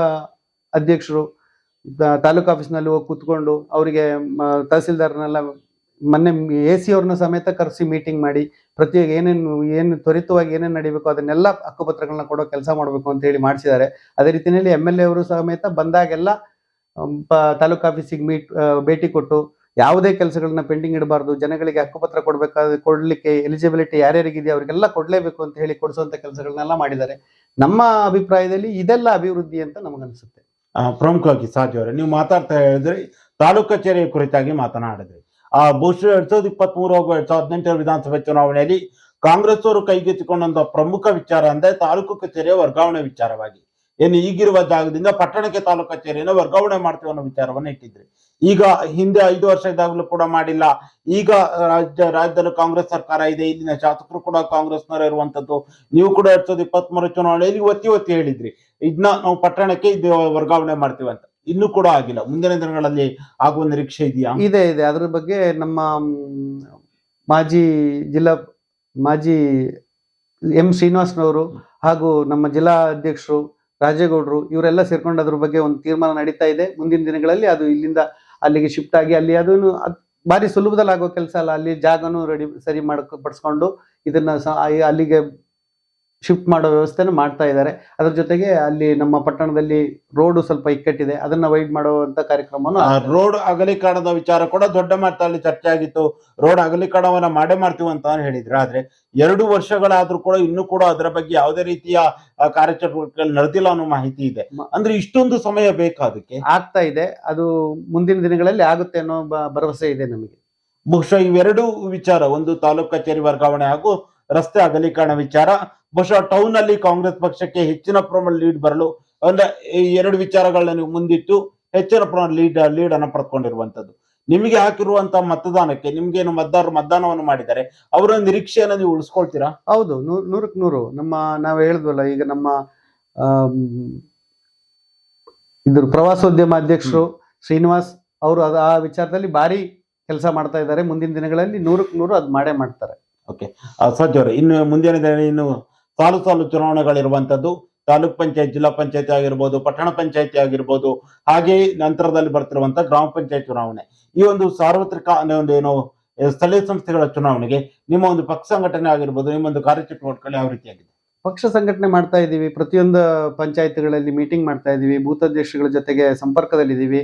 B: ಅಧ್ಯಕ್ಷರು ತಾಲೂಕು ಆಫೀಸ್ನಲ್ಲಿ ಹೋಗಿ ಕೂತ್ಕೊಂಡು ಅವರಿಗೆ ತಹಸೀಲ್ದಾರ್ನೆಲ್ಲ ಮೊನ್ನೆ ಎ ಸಿ ಅವ್ರನ್ನ ಸಮೇತ ಕರೆಸಿ ಮೀಟಿಂಗ್ ಮಾಡಿ ಪ್ರತಿ ಏನೇನು, ಏನು ತ್ವರಿತವಾಗಿ ಏನೇನು ನಡಿಬೇಕು ಅದನ್ನೆಲ್ಲ ಹಕ್ಕುಪತ್ರಗಳನ್ನ ಕೊಡೋ ಕೆಲಸ ಮಾಡಬೇಕು ಅಂತ ಹೇಳಿ ಮಾಡಿಸಿದ್ದಾರೆ. ಅದೇ ರೀತಿಯಲ್ಲಿ ಎಂ ಎಲ್ ಎ ಅವರು ಸಮೇತ ಬಂದಾಗೆಲ್ಲ ತಾಲೂಕು ಆಫೀಸಿಗೆ ಮೀಟ್ ಭೇಟಿ ಕೊಟ್ಟು ಯಾವುದೇ ಕೆಲಸಗಳನ್ನ ಪೆಂಡಿಂಗ್ ಇಡಬಾರ್ದು, ಜನಗಳಿಗೆ ಹಕ್ಕುಪತ್ರ ಕೊಡಬೇಕಾದ ಕೊಡ್ಲಿಕ್ಕೆ ಎಲಿಜಿಬಿಲಿಟಿ ಯಾರ್ಯಾರಿಗಿದೆ ಅವರಿಗೆಲ್ಲ ಕೊಡಲೇಬೇಕು ಅಂತ ಹೇಳಿ ಕೊಡಿಸುವಂತ ಕೆಲಸಗಳನ್ನೆಲ್ಲ ಮಾಡಿದ್ದಾರೆ. ನಮ್ಮ ಅಭಿಪ್ರಾಯದಲ್ಲಿ ಇದೆಲ್ಲ ಅಭಿವೃದ್ಧಿ ಅಂತ ನಮಗನ್ಸುತ್ತೆ.
A: ಪ್ರಮುಖವಾಗಿ ಸಾಧ್ಯ ಅವರೇ ನೀವು ಮಾತಾಡ್ತಾ ಹೇಳಿದ್ರಿ ತಾಲೂಕು ಕಚೇರಿಯ ಕುರಿತಾಗಿ ಮಾತನಾಡಿದ್ರಿ. ಆ, ಬಹುಶಃ ಎರಡ್ ಸಾವಿರದ ಇಪ್ಪತ್ತ್ ಮೂರು ಹಾಗೂ ಎರಡ್ ಸಾವಿರದ ಹದಿನೆಂಟರ ವಿಧಾನಸಭೆ ಚುನಾವಣೆಯಲ್ಲಿ ಕಾಂಗ್ರೆಸ್ ಅವರು ಕೈಗೆತ್ತಿಕೊಂಡಂತ ಪ್ರಮುಖ ವಿಚಾರ ಅಂದ್ರೆ ತಾಲೂಕು ಕಚೇರಿಯ ವರ್ಗಾವಣೆ ವಿಚಾರವಾಗಿ. ಏನು ಈಗಿರುವ ಜಾಗದಿಂದ ಪಟ್ಟಣಕ್ಕೆ ತಾಲೂಕು ಕಚೇರಿಯನ್ನು ವರ್ಗಾವಣೆ ಮಾಡ್ತೀವಿ ಅನ್ನೋ ವಿಚಾರವನ್ನ ಇಟ್ಟಿದ್ರಿ. ಈಗ ಹಿಂದೆ ಐದು ವರ್ಷ ಇದ್ದಾಗಲೂ ಕೂಡ ಮಾಡಿಲ್ಲ. ಈಗ ರಾಜ್ಯ, ರಾಜ್ಯದಲ್ಲಿ ಕಾಂಗ್ರೆಸ್ ಸರ್ಕಾರ ಇದೆ, ಇಲ್ಲಿನ ಶಾಸಕರು ಕೂಡ ಕಾಂಗ್ರೆಸ್ನವರು ಇರುವಂತದ್ದು. ನೀವು ಕೂಡ ಎರಡ್ ಸಾವಿರದ ಇಪ್ಪತ್ತ್ ಮೂರು ಚುನಾವಣೆಯಲ್ಲಿ ಒತ್ತಿ ಒತ್ತಿ ಹೇಳಿದ್ರಿ. ಇದನ್ನ ನಾವು ಪಟ್ಟಣಕ್ಕೆ ಇದು ವರ್ಗಾವಣೆ ಮಾಡ್ತೀವಿ ಅಂತ. ಇನ್ನೂ ಕೂಡ ಆಗಿಲ್ಲ. ಮುಂದಿನ ದಿನಗಳಲ್ಲಿ ಆಗುವ ನಿರೀಕ್ಷೆ ಇದೆಯಾ?
B: ಇದೆ ಇದೆ. ಅದ್ರ ಬಗ್ಗೆ ನಮ್ಮ ಮಾಜಿ ಜಿಲ್ಲಾ, ಮಾಜಿ ಎಂ ಶ್ರೀನಿವಾಸ್ನವರು ಹಾಗೂ ನಮ್ಮ ಜಿಲ್ಲಾ ಅಧ್ಯಕ್ಷರು ರಾಜೇಗೌಡರು ಇವರೆಲ್ಲ ಸೇರ್ಕೊಂಡು ಅದ್ರ ಬಗ್ಗೆ ಒಂದು ತೀರ್ಮಾನ ನಡೀತಾ ಇದೆ. ಮುಂದಿನ ದಿನಗಳಲ್ಲಿ ಅದು ಇಲ್ಲಿಂದ ಅಲ್ಲಿಗೆ ಶಿಫ್ಟ್ ಆಗಿ ಅಲ್ಲಿ ಅದನ್ನು ಅದ್ ಭಾರಿ ಸುಲಭದಲ್ಲಿ ಆಗೋ ಕೆಲಸ ಅಲ್ಲ. ಅಲ್ಲಿ ಜಾಗನೂ ರೆಡಿ ಸರಿ ಮಾಡ್ಕೊ, ಪಡಿಸ್ಕೊಂಡು ಇದನ್ನ ಅಲ್ಲಿಗೆ ಶಿಫ್ಟ್ ಮಾಡೋ ವ್ಯವಸ್ಥೆನ ಮಾಡ್ತಾ ಇದ್ದಾರೆ. ಅದ್ರ ಜೊತೆಗೆ ಅಲ್ಲಿ ನಮ್ಮ ಪಟ್ಟಣದಲ್ಲಿ ರೋಡು ಸ್ವಲ್ಪ ಇಕ್ಕಟ್ಟಿದೆ. ಅದನ್ನ ವೈಡ್ ಮಾಡುವಂತ ಕಾರ್ಯಕ್ರಮವನ್ನು
A: ಆ ರೋಡ್ ಅಗಲೀಕರಣದ ವಿಚಾರ ಕೂಡ ದೊಡ್ಡ ಮಟ್ಟದಲ್ಲಿ ಚರ್ಚೆ ಆಗಿತ್ತು. ರೋಡ್ ಅಗಲೀಕರಣವನ್ನ ಮಾಡೇ ಮಾಡ್ತೀವಿ ಅಂತ ಹೇಳಿದ್ರು. ಆದ್ರೆ ಎರಡು ವರ್ಷಗಳಾದ್ರೂ ಕೂಡ ಇನ್ನೂ ಕೂಡ ಅದರ ಬಗ್ಗೆ ಯಾವುದೇ ರೀತಿಯ ಕಾರ್ಯಚಟುವಟಿಕೆ ನಡೆದಿಲ್ಲ ಅನ್ನೋ ಮಾಹಿತಿ ಇದೆ. ಅಂದ್ರೆ ಇಷ್ಟೊಂದು ಸಮಯ ಬೇಕಾ ಅದಕ್ಕೆ
B: ಆಗ್ತಾ ಇದೆ. ಅದು ಮುಂದಿನ ದಿನಗಳಲ್ಲಿ ಆಗುತ್ತೆ ಅನ್ನೋ ಭರವಸೆ ಇದೆ ನಮಗೆ.
A: ಬಹುಶಃ ಇವೆರಡು ವಿಚಾರ ಒಂದು ತಾಲೂಕು ಕಚೇರಿ ವರ್ಗಾವಣೆ ಹಾಗೂ ರಸ್ತೆ ಅಗಲೀಕರಣ ವಿಚಾರ ಬಹುಶಃ ಟೌನ್ ಅಲ್ಲಿ ಕಾಂಗ್ರೆಸ್ ಪಕ್ಷಕ್ಕೆ ಹೆಚ್ಚಿನ ಪ್ರಮಾಣ ಲೀಡ್ ಬರಲು ಅಂದ್ರೆ ಈ ಎರಡು ವಿಚಾರಗಳನ್ನ ನೀವು ಮುಂದಿಟ್ಟು ಹೆಚ್ಚಿನ ಪ್ರಮಾಣ ಲೀಡ್ ಲೀಡ್ ಅನ್ನ ಪಡ್ಕೊಂಡಿರುವಂತದ್ದು ನಿಮಗೆ ಹಾಕಿರುವಂತಹ ಮತದಾನಕ್ಕೆ ನಿಮ್ಗೇನು ಮತದಾರರು ಮತದಾನವನ್ನು ಮಾಡಿದ್ದಾರೆ ಅವರ ನಿರೀಕ್ಷೆಯನ್ನ ನೀವು ಉಳಿಸ್ಕೊಳ್ತೀರಾ?
B: ಹೌದು ನೂ- ನೂರಕ್ಕೆ ನೂರು. ನಮ್ಮ ನಾವು ಹೇಳಿದ್ವಲ್ಲ ಈಗ ನಮ್ಮ ಇದ್ರ ಪ್ರವಾಸೋದ್ಯಮ ಅಧ್ಯಕ್ಷರು ಶ್ರೀನಿವಾಸ್ ಅವರು ಅದು ಆ ವಿಚಾರದಲ್ಲಿ ಭಾರಿ ಕೆಲಸ ಮಾಡ್ತಾ ಇದ್ದಾರೆ. ಮುಂದಿನ ದಿನಗಳಲ್ಲಿ ನೂರಕ್ಕೆ ನೂರು ಅದು ಮಾಡೇ ಮಾಡ್ತಾರೆ.
A: ಓಕೆ. ಅವರೇ ಇನ್ನು ಮುಂದಿನ ದಿನ ಇನ್ನು ಸಾಲು ಸಾಲು ಚುನಾವಣೆಗಳಿರುವಂಥದ್ದು, ತಾಲೂಕ್ ಪಂಚಾಯತ್, ಜಿಲ್ಲಾ ಪಂಚಾಯತಿ ಆಗಿರ್ಬೋದು, ಪಟ್ಟಣ ಪಂಚಾಯತಿ ಆಗಿರ್ಬೋದು ಹಾಗೆ ನಂತರದಲ್ಲಿ ಬರ್ತಿರುವಂತ ಗ್ರಾಮ ಪಂಚಾಯತ್ ಚುನಾವಣೆ. ಈ ಒಂದು ಸಾರ್ವತ್ರಿಕ ಅನ್ನೋ ಒಂದು ಏನು ಸ್ಥಳೀಯ ಸಂಸ್ಥೆಗಳ ಚುನಾವಣೆಗೆ ನಿಮ್ಮ ಒಂದು ಪಕ್ಷ ಸಂಘಟನೆ ಆಗಿರ್ಬೋದು, ನಿಮ್ಮ ಒಂದು ಕಾರ್ಯಚಟುವಟಿಕೆಗಳು ಯಾವ ರೀತಿಯಾಗಿದೆ?
B: ಪಕ್ಷ ಸಂಘಟನೆ ಮಾಡ್ತಾ ಇದ್ದೀವಿ, ಪ್ರತಿಯೊಂದು ಪಂಚಾಯತ್ಗಳಲ್ಲಿ ಮೀಟಿಂಗ್ ಮಾಡ್ತಾ ಇದ್ದೀವಿ ಭೂತ ಅಧ್ಯಕ್ಷಗಳ ಜೊತೆಗೆ ಸಂಪರ್ಕದಲ್ಲಿದ್ದೀವಿ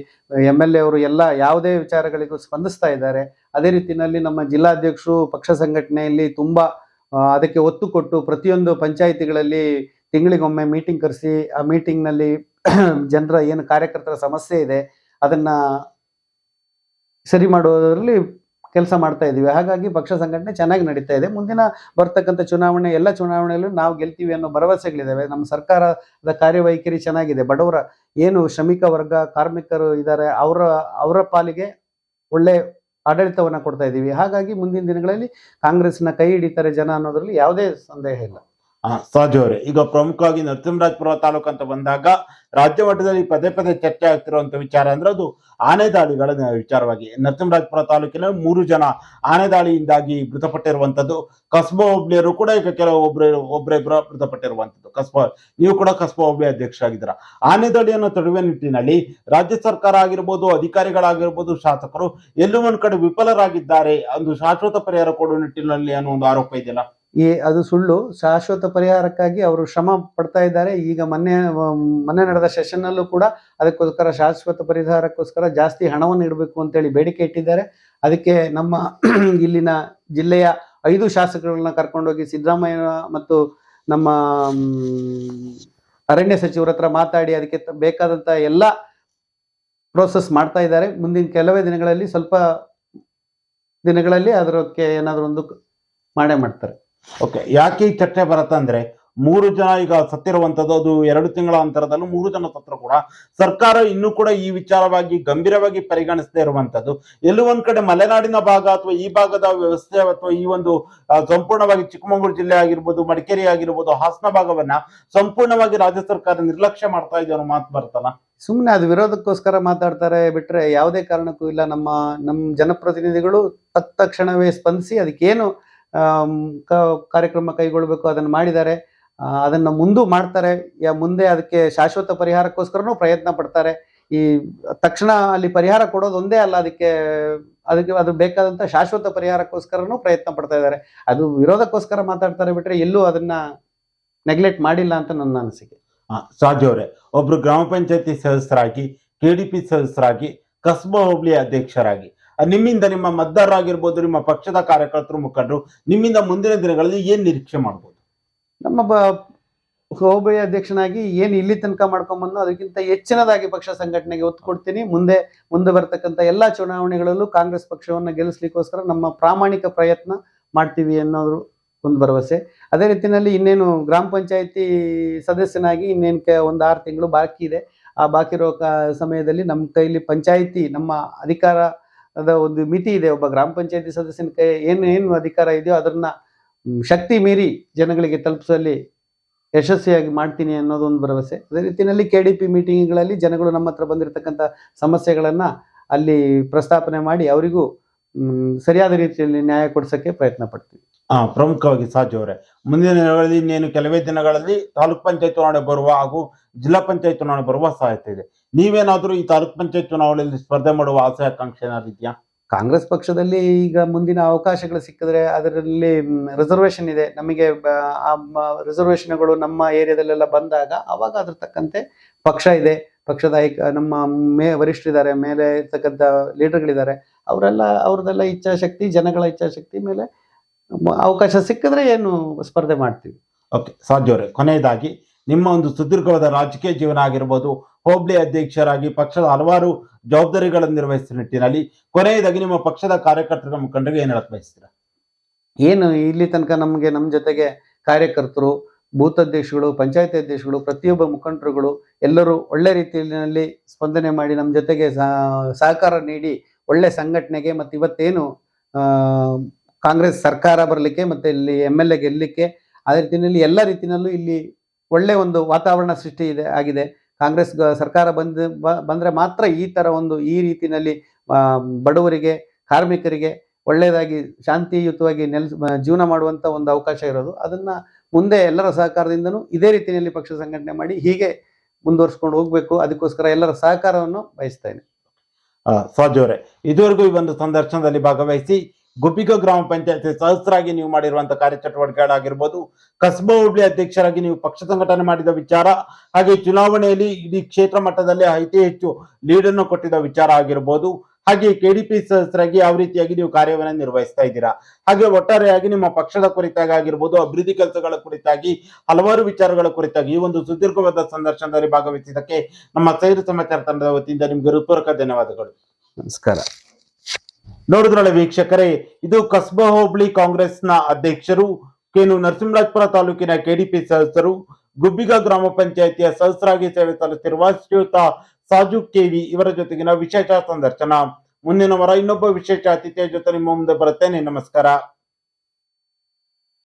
B: ಎಂ ಎಲ್ ಎ ಅವರು ಎಲ್ಲ ಯಾವುದೇ ವಿಚಾರಗಳಿಗೂ ಸ್ಪಂದಿಸ್ತಾ ಇದ್ದಾರೆ. ಅದೇ ರೀತಿಯಲ್ಲಿ ನಮ್ಮ ಜಿಲ್ಲಾಧ್ಯಕ್ಷರು ಪಕ್ಷ ಸಂಘಟನೆಯಲ್ಲಿ ತುಂಬಾ ಅದಕ್ಕೆ ಒತ್ತು ಕೊಟ್ಟು ಪ್ರತಿಯೊಂದು ಪಂಚಾಯಿತಿಗಳಲ್ಲಿ ತಿಂಗಳಿಗೊಮ್ಮೆ ಮೀಟಿಂಗ್ ಕರೆಸಿ, ಆ ಮೀಟಿಂಗ್ನಲ್ಲಿ ಜನರ ಏನು ಕಾರ್ಯಕರ್ತರ ಸಮಸ್ಯೆ ಇದೆ, ಅದನ್ನ ಸರಿ ಮಾಡುವುದರಲ್ಲಿ ಕೆಲಸ ಮಾಡ್ತಾ ಇದ್ದೀವಿ. ಹಾಗಾಗಿ ಪಕ್ಷ ಸಂಘಟನೆ ಚೆನ್ನಾಗಿ ನಡೀತಾ ಇದೆ. ಮುಂದಿನ ಬರ್ತಕ್ಕಂಥ ಚುನಾವಣೆ, ಎಲ್ಲ ಚುನಾವಣೆಯಲ್ಲೂ ನಾವು ಗೆಲ್ತೀವಿ ಅನ್ನೋ ಭರವಸೆಗಳಿದ್ದಾವೆ ನಮ್ಮ ಸರ್ಕಾರದ ಕಾರ್ಯವೈಖರಿ ಚೆನ್ನಾಗಿದೆ. ಬಡವರ ಏನು ಶ್ರಮಿಕ ವರ್ಗ, ಕಾರ್ಮಿಕರು ಇದ್ದಾರೆ, ಅವರ ಅವರ ಪಾಲಿಗೆ ಒಳ್ಳೆ ಆಡಳಿತವನ್ನ ಕೊಡ್ತಾ ಇದ್ದೀವಿ ಹಾಗಾಗಿ ಮುಂದಿನ ದಿನಗಳಲ್ಲಿ ಕಾಂಗ್ರೆಸ್ನ ಕೈ ಹಿಡಿತಾರೆ ಜನ ಅನ್ನೋದ್ರಲ್ಲಿ ಯಾವುದೇ ಸಂದೇಹ ಇಲ್ಲ.
A: ಸಾಜು ಅವರೇ ಈಗ ಪ್ರಮುಖವಾಗಿ ನರಸಿಂಹರಾಜಪುರ ತಾಲೂಕು ಅಂತ ಬಂದಾಗ ರಾಜ್ಯ ಮಟ್ಟದಲ್ಲಿ ಪದೇ ಪದೇ ಚರ್ಚೆ ಆಗ್ತಿರುವಂತ ವಿಚಾರ ಅಂದ್ರೆ ಅದು ಆನೆ ದಾಳಿಗಳ ವಿಚಾರವಾಗಿ. ನರಸಿಂಹರಾಜಪುರ ತಾಲೂಕಿನ ಮೂರು ಜನ ಆನೆ ದಾಳಿಯಿಂದಾಗಿ ಮೃತಪಟ್ಟಿರುವಂತದ್ದು, ಕಸ್ಬಾ ಹೋಬ್ಳಿಯರು ಕೂಡ ಈಗ ಕೆಲವು ಒಬ್ರು ಒಬ್ರಿಬ್ರು ಮೃತಪಟ್ಟಿರುವಂತದ್ದು. ಕಸ್ಬಾ, ನೀವು ಕೂಡ ಕಸ್ಬಾ ಹೋಬ್ಳಿ ಅಧ್ಯಕ್ಷರಾಗಿದ್ದೀರಾ. ಆನೆ ದಾಳಿಯನ್ನು ತಡೆಯುವ ನಿಟ್ಟಿನಲ್ಲಿ ರಾಜ್ಯ ಸರ್ಕಾರ ಆಗಿರ್ಬೋದು, ಅಧಿಕಾರಿಗಳಾಗಿರ್ಬೋದು, ಶಾಸಕರು ಎಲ್ಲೂ ಒಂದ್ ಕಡೆ ವಿಫಲರಾಗಿದ್ದಾರೆ. ಅಂದು ಶಾಶ್ವತ ಪರಿಹಾರ ಕೊಡುವ ನಿಟ್ಟಿನಲ್ಲಿ ಅನ್ನೋ ಒಂದು ಆರೋಪ ಇದೆಯಲ್ಲ?
B: ಈ ಅದು ಸುಳ್ಳು ಶಾಶ್ವತ ಪರಿಹಾರಕ್ಕಾಗಿ ಅವರು ಶ್ರಮ ಪಡ್ತಾ ಇದ್ದಾರೆ. ಈಗ ಮೊನ್ನೆ ಮೊನ್ನೆ ನಡೆದ ಸೆಷನ್ ಅಲ್ಲೂ ಕೂಡ ಅದಕ್ಕೋಸ್ಕರ ಶಾಶ್ವತ ಪರಿಹಾರಕ್ಕೋಸ್ಕರ ಜಾಸ್ತಿ ಹಣವನ್ನು ಇಡಬೇಕು ಅಂತೇಳಿ ಬೇಡಿಕೆ ಇಟ್ಟಿದ್ದಾರೆ. ಅದಕ್ಕೆ ನಮ್ಮ ಇಲ್ಲಿನ ಜಿಲ್ಲೆಯ ಐದು ಶಾಸಕರನ್ನ ಕರ್ಕೊಂಡೋಗಿ ಸಿದ್ದರಾಮಯ್ಯ ಮತ್ತು ನಮ್ಮ ಅರಣ್ಯ ಸಚಿವರ ಹತ್ರ ಮಾತಾಡಿ ಅದಕ್ಕೆ ಬೇಕಾದಂತ ಎಲ್ಲ ಪ್ರೋಸೆಸ್ ಮಾಡ್ತಾ ಇದ್ದಾರೆ. ಮುಂದಿನ ಕೆಲವೇ ದಿನಗಳಲ್ಲಿ ಸ್ವಲ್ಪ ದಿನಗಳಲ್ಲಿ ಅದಕ್ಕೆ ಏನಾದರೂ ಒಂದು ಮಾಡೇ ಮಾಡ್ತಾರೆ.
A: ಓಕೆ ಯಾಕೆ ಈ ಚರ್ಚೆ ಬರುತ್ತಂದ್ರೆ ಮೂರು ಜನ ಈಗ ಸತ್ತಿರುವಂತದ್ದು ಅದು ಎರಡು ತಿಂಗಳ ಅಂತರದಲ್ಲೂ ಮೂರು ಜನ ಸತ್ರ ಕೂಡ ಸರ್ಕಾರ ಇನ್ನೂ ಕೂಡ ಈ ವಿಚಾರವಾಗಿ ಗಂಭೀರವಾಗಿ ಪರಿಗಣಿಸದೇ ಇರುವಂತದ್ದು. ಎಲ್ಲೂ ಒಂದ್ ಕಡೆ ಮಲೆನಾಡಿನ ಭಾಗ ಅಥವಾ ಈ ಭಾಗದ ವ್ಯವಸ್ಥೆ ಅಥವಾ ಈ ಒಂದು ಸಂಪೂರ್ಣವಾಗಿ ಚಿಕ್ಕಮಗಳೂರು ಜಿಲ್ಲೆ ಆಗಿರ್ಬೋದು, ಮಡಿಕೇರಿ ಆಗಿರ್ಬೋದು, ಹಾಸನ ಭಾಗವನ್ನ ಸಂಪೂರ್ಣವಾಗಿ ರಾಜ್ಯ ಸರ್ಕಾರ ನಿರ್ಲಕ್ಷ್ಯ ಮಾಡ್ತಾ ಇದೆ ಅನ್ನೋ ಮಾತು ಬರ್ತಲ್ಲ?
B: ಸುಮ್ಮನೆ ಅದು ವಿರೋಧಕ್ಕೋಸ್ಕರ ಮಾತಾಡ್ತಾರೆ ಬಿಟ್ರೆ ಯಾವುದೇ ಕಾರಣಕ್ಕೂ ಇಲ್ಲ. ನಮ್ಮ ನಮ್ಮ ಜನಪ್ರತಿನಿಧಿಗಳು ತತ್ ತಕ್ಷಣವೇ ಸ್ಪಂದಿಸಿ ಅದಕ್ಕೇನು ಕಾರ್ಯಕ್ರಮ ಕೈಗೊಳ್ಳಬೇಕು, ಅದನ್ನು ಮಾಡಿದ್ದಾರೆ. ಅದನ್ನು ಮುಂದೂ ಮಾಡ್ತಾರೆ. ಯಾ, ಮುಂದೆ ಅದಕ್ಕೆ ಶಾಶ್ವತ ಪರಿಹಾರಕ್ಕೋಸ್ಕರನೂ ಪ್ರಯತ್ನ ಪಡ್ತಾರೆ. ಈ, ತಕ್ಷಣ ಅಲ್ಲಿ ಪರಿಹಾರ ಕೊಡೋದು ಒಂದೇ ಅಲ್ಲ, ಅದಕ್ಕೆ ಅದಕ್ಕೆ, ಅದು ಬೇಕಾದಂಥ ಶಾಶ್ವತ ಪರಿಹಾರಕ್ಕೋಸ್ಕರನೂ ಪ್ರಯತ್ನ ಪಡ್ತಾ ಇದ್ದಾರೆ. ಅದು ವಿರೋಧಕ್ಕೋಸ್ಕರ ಮಾತಾಡ್ತಾರೆ ಬಿಟ್ರೆ ಎಲ್ಲೂ ಅದನ್ನ ನೆಗ್ಲೆಕ್ಟ್ ಮಾಡಿಲ್ಲ ಅಂತ ನನ್ನ ಅನಿಸಿಕೆ.
A: ಸಾಜು ಅವರೇ. ಒಬ್ರು ಗ್ರಾಮ ಪಂಚಾಯತಿ ಸದಸ್ಯರಾಗಿ, ಕೆ ಡಿ ಪಿ ಸದಸ್ಯರಾಗಿ, ಕಸ್ಬಾ ಹೋಬಳಿ ಅಧ್ಯಕ್ಷರಾಗಿ ನಿಮ್ಮಿಂದ ನಿಮ್ಮ ಮತದಾರರಾಗಿರ್ಬೋದು ನಿಮ್ಮ ಪಕ್ಷದ ಕಾರ್ಯಕರ್ತರು ಮುಖಂಡರು, ನಿಮ್ಮಿಂದ ಮುಂದಿನ ದಿನಗಳಲ್ಲಿ ಏನ್ ನಿರೀಕ್ಷೆ ಮಾಡ್ಬೋದು?
B: ನಮ್ಮ ಬ ಹೋಬಳಿ ಅಧ್ಯಕ್ಷನಾಗಿ ಏನು ಇಲ್ಲಿ ತನಕ ಮಾಡ್ಕೊಂಬಂದು ಅದಕ್ಕಿಂತ ಹೆಚ್ಚಿನದಾಗಿ ಪಕ್ಷ ಸಂಘಟನೆಗೆ ಒತ್ತು ಕೊಡ್ತೀನಿ. ಮುಂದೆ ಮುಂದೆ ಬರ್ತಕ್ಕಂಥ ಎಲ್ಲಾ ಚುನಾವಣೆಗಳಲ್ಲೂ ಕಾಂಗ್ರೆಸ್ ಪಕ್ಷವನ್ನು ಗೆಲ್ಲಿಸ್ಲಿಕ್ಕೋಸ್ಕರ ನಮ್ಮ ಪ್ರಾಮಾಣಿಕ ಪ್ರಯತ್ನ ಮಾಡ್ತೀವಿ ಅನ್ನೋದು ಒಂದು ಭರವಸೆ. ಅದೇ ರೀತಿಯಲ್ಲಿ ಇನ್ನೇನು ಗ್ರಾಮ ಪಂಚಾಯತಿ ಸದಸ್ಯನಾಗಿ ಇನ್ನೇನು ಒಂದು ಆರು ತಿಂಗಳು ಬಾಕಿ ಇದೆ. ಆ ಬಾಕಿ ಇರೋ ಸಮಯದಲ್ಲಿ ನಮ್ಮ ಕೈಲಿ ಪಂಚಾಯಿತಿ, ನಮ್ಮ ಅಧಿಕಾರದ ಒಂದು ಮಿತಿ ಇದೆ. ಒಬ್ಬ ಗ್ರಾಮ ಪಂಚಾಯತಿ ಸದಸ್ಯನ ಕೈ ಏನು ಏನು ಅಧಿಕಾರ ಇದೆಯೋ ಅದನ್ನ ಶಕ್ತಿ ಮೀರಿ ಜನಗಳಿಗೆ ತಲುಪಿಸಲಿ ಯಶಸ್ವಿಯಾಗಿ ಮಾಡ್ತೀನಿ ಅನ್ನೋದು ಒಂದು ಭರವಸೆ. ಅದೇ ರೀತಿಯಲ್ಲಿ ಕೆ ಡಿ ಪಿ ಮೀಟಿಂಗ್ಗಳಲ್ಲಿ ಜನಗಳು ನಮ್ಮ ಹತ್ರ ಬಂದಿರತಕ್ಕಂಥ ಸಮಸ್ಯೆಗಳನ್ನು ಅಲ್ಲಿ ಪ್ರಸ್ತಾಪನೆ ಮಾಡಿ ಅವರಿಗೂ ಸರಿಯಾದ ರೀತಿಯಲ್ಲಿ ನ್ಯಾಯ ಕೊಡಿಸಕ್ಕೆ ಪ್ರಯತ್ನ ಪಡ್ತೀವಿ.
A: ಹಾ ಪ್ರಮುಖವಾಗಿ ಸಾಜು ಅವರೇ ಮುಂದಿನ ದಿನಗಳಲ್ಲಿ ಇನ್ನೇನು ಕೆಲವೇ ದಿನಗಳಲ್ಲಿ ತಾಲೂಕ್ ಪಂಚಾಯತ್ ಚುನಾವಣೆ ಬರುವ ಹಾಗೂ ಜಿಲ್ಲಾ ಪಂಚಾಯತ್ ಚುನಾವಣೆ ಬರುವ ಸಾಧ್ಯತೆ ಇದೆ. ನೀವೇನಾದರೂ ಈ ತಾಲೂಕ್ ಪಂಚಾಯತ್ ಚುನಾವಣೆಯಲ್ಲಿ ಸ್ಪರ್ಧೆ ಮಾಡುವ ಆಸೆ ಆಕಾಂಕ್ಷೆ ಏನಾದ್ರು ಇದೆಯಾ?
B: ಕಾಂಗ್ರೆಸ್ ಪಕ್ಷದಲ್ಲಿ ಈಗ ಮುಂದಿನ ಅವಕಾಶಗಳು ಸಿಕ್ಕಿದ್ರೆ ಅದರಲ್ಲಿ ರಿಸರ್ವೇಶನ್ ಇದೆ. ನಮಗೆ ಆ ರಿಸರ್ವೇಶನ್ಗಳು ನಮ್ಮ ಏರಿಯಾದಲ್ಲೆಲ್ಲ ಬಂದಾಗ ಅವಾಗ ಅದ್ರ ತಕ್ಕಂತೆ ಪಕ್ಷ ಇದೆ. ಪಕ್ಷದ ನಮ್ಮ ಮೇ ವರಿಷ್ಠರಿದ್ದಾರೆ ಮೇಲೆ ಇರ್ತಕ್ಕಂಥ ಲೀಡರ್ಗಳಿದ್ದಾರೆ ಅವರೆಲ್ಲ ಅವ್ರದ್ದೆಲ್ಲ ಇಚ್ಛಾಶಕ್ತಿ ಜನಗಳ ಇಚ್ಛಾಶಕ್ತಿ ಮೇಲೆ ಅವಕಾಶ ಸಿಕ್ಕಿದ್ರೆ ಏನು ಸ್ಪರ್ಧೆ ಮಾಡ್ತೀವಿ.
A: ಓಕೆ ಸಾಧ್ಯವರೇ ಕೊನೆಯದಾಗಿ ನಿಮ್ಮ ಒಂದು ಸುದೀರ್ಘವಾದ ರಾಜಕೀಯ ಜೀವನ ಆಗಿರ್ಬೋದು ಹೋಬಳಿ ಅಧ್ಯಕ್ಷರಾಗಿ ಪಕ್ಷದ ಹಲವಾರು ಜವಾಬ್ದಾರಿಗಳನ್ನು ನಿರ್ವಹಿಸಿದ ನಿಟ್ಟಿನಲ್ಲಿ ಕೊನೆಯದಾಗಿ ನಿಮ್ಮ ಪಕ್ಷದ ಕಾರ್ಯಕರ್ತರ ಮುಖಂಡರಿಗೆ ಏನು ಹೇಳಕ್ ಬಯಸ್ತೀರಾ?
B: ಏನು ಇಲ್ಲಿ ತನಕ ನಮಗೆ ನಮ್ಮ ಜೊತೆಗೆ ಕಾರ್ಯಕರ್ತರು ಬೂತ್ ಅಧ್ಯಕ್ಷಗಳು ಪಂಚಾಯತ್ ಅಧ್ಯಕ್ಷಗಳು ಪ್ರತಿಯೊಬ್ಬ ಮುಖಂಡರುಗಳು ಎಲ್ಲರೂ ಒಳ್ಳೆ ರೀತಿಯಲ್ಲಿ ಸ್ಪಂದನೆ ಮಾಡಿ ನಮ್ಮ ಜೊತೆಗೆ ಸಹಕಾರ ನೀಡಿ ಒಳ್ಳೆ ಸಂಘಟನೆಗೆ ಮತ್ತು ಇವತ್ತೇನು ಕಾಂಗ್ರೆಸ್ ಸರ್ಕಾರ ಬರಲಿಕ್ಕೆ ಮತ್ತೆ ಇಲ್ಲಿ ಎಂ ಎಲ್ ಎ ಗೆಲ್ಲಲಿಕ್ಕೆ ಅದೇ ರೀತಿಯಲ್ಲಿ ಎಲ್ಲ ರೀತಿಯಲ್ಲೂ ಇಲ್ಲಿ ಒಳ್ಳೆ ಒಂದು ವಾತಾವರಣ ಸೃಷ್ಟಿ ಇದೆ, ಆಗಿದೆ. ಕಾಂಗ್ರೆಸ್ ಸರ್ಕಾರ ಬಂದ ಬಂದ್ರೆ ಮಾತ್ರ ಈ ತರ ಒಂದು, ಈ ರೀತಿಯಲ್ಲಿ ಬಡವರಿಗೆ, ಕಾರ್ಮಿಕರಿಗೆ ಒಳ್ಳೆಯದಾಗಿ ಶಾಂತಿಯುತವಾಗಿ ನೆಲೆಸ್ ಜೀವನ ಮಾಡುವಂತ ಒಂದು ಅವಕಾಶ ಇರೋದು. ಅದನ್ನ ಮುಂದೆ ಎಲ್ಲರ ಸಹಕಾರದಿಂದನೂ ಇದೇ ರೀತಿಯಲ್ಲಿ ಪಕ್ಷ ಸಂಘಟನೆ ಮಾಡಿ ಹೀಗೆ ಮುಂದುವರಿಸ್ಕೊಂಡು ಹೋಗ್ಬೇಕು. ಅದಕ್ಕೋಸ್ಕರ ಎಲ್ಲರ ಸಹಕಾರವನ್ನು ಬಯಸ್ತೇನೆ
A: ಆ, ಸಾಜು ಇದುವರೆಗೂ ಈ ಒಂದು ಸಂದರ್ಶನದಲ್ಲಿ ಭಾಗವಹಿಸಿ ಗುಬ್ಬಿಗ ಗ್ರಾಮ ಪಂಚಾಯತಿ ಸಹಸ್ರಾಗಿ ನೀವು ಮಾಡಿರುವಂತಹ ಕಾರ್ಯಚಟುವಟಿಕೆಗಳಾಗಿರ್ಬೋದು ಕಸ್ಬಾ ಹುಬ್ಳಿ ಅಧ್ಯಕ್ಷರಾಗಿ ನೀವು ಪಕ್ಷ ಸಂಘಟನೆ ಮಾಡಿದ ವಿಚಾರ ಹಾಗೆ ಚುನಾವಣೆಯಲ್ಲಿ ಇಡೀ ಕ್ಷೇತ್ರ ಮಟ್ಟದಲ್ಲಿ ಅತಿ ಹೆಚ್ಚು ಲೀಡನ್ನು ಕೊಟ್ಟಿದ್ದ ವಿಚಾರ ಆಗಿರ್ಬೋದು ಹಾಗೆ ಕೆಡಿಪಿ ಸದಸ್ಯರಾಗಿ ಯಾವ ರೀತಿಯಾಗಿ ನೀವು ಕಾರ್ಯವನ್ನು ನಿರ್ವಹಿಸ್ತಾ ಇದ್ದೀರಾ? ಹಾಗೆ ಒಟ್ಟಾರೆಯಾಗಿ ನಿಮ್ಮ ಪಕ್ಷದ ಕುರಿತಾಗಿ ಆಗಿರ್ಬೋದು, ಅಭಿವೃದ್ಧಿ ಕೆಲಸಗಳ ಕುರಿತಾಗಿ, ಹಲವಾರು ವಿಚಾರಗಳ ಕುರಿತಾಗಿ ಈ ಒಂದು ಸುದೀರ್ಘವಾದ ಸಂದರ್ಶನದಲ್ಲಿ ಭಾಗವಹಿಸಿದ್ದಕ್ಕೆ ನಮ್ಮ ಸೈರು ಸಮಾಚಾರ ತಂಡದ ವತಿಯಿಂದ ನಿಮ್ಗೆ ಹೃತ್ಪೂರ್ವಕ ಧನ್ಯವಾದಗಳು.
B: ನಮಸ್ಕಾರ.
A: ನೋಡಿದ್ರಲ್ಲ ವೀಕ್ಷಕರೇ, ಇದು ಕಸ್ಬಾ ಹೋಬಳಿ ಕಾಂಗ್ರೆಸ್ನ ಅಧ್ಯಕ್ಷರು, ಕೇನು ನರಸಿಂಹರಾಜಪುರ ತಾಲೂಕಿನ ಕೆಡಿಪಿ ಸದಸ್ಯರು, ಗುಬ್ಬಿಗ ಗ್ರಾಮ ಪಂಚಾಯಿತಿಯ ಸದಸ್ಯರಾಗಿ ಸೇವೆ ಸಲ್ಲಿಸಿರುವ ಶ್ರೀಯುತ ಸಾಜು ಕೆವಿ ಇವರ ಜೊತೆಗಿನ ವಿಶೇಷ ಸಂದರ್ಶನ. ಮುಂದಿನ ವಾರ ಇನ್ನೊಬ್ಬ ವಿಶೇಷ ಅತಿಥಿಯ ಜೊತೆ ನಿಮ್ಮ ಮುಂದೆ ಬರುತ್ತೇನೆ. ನಮಸ್ಕಾರ.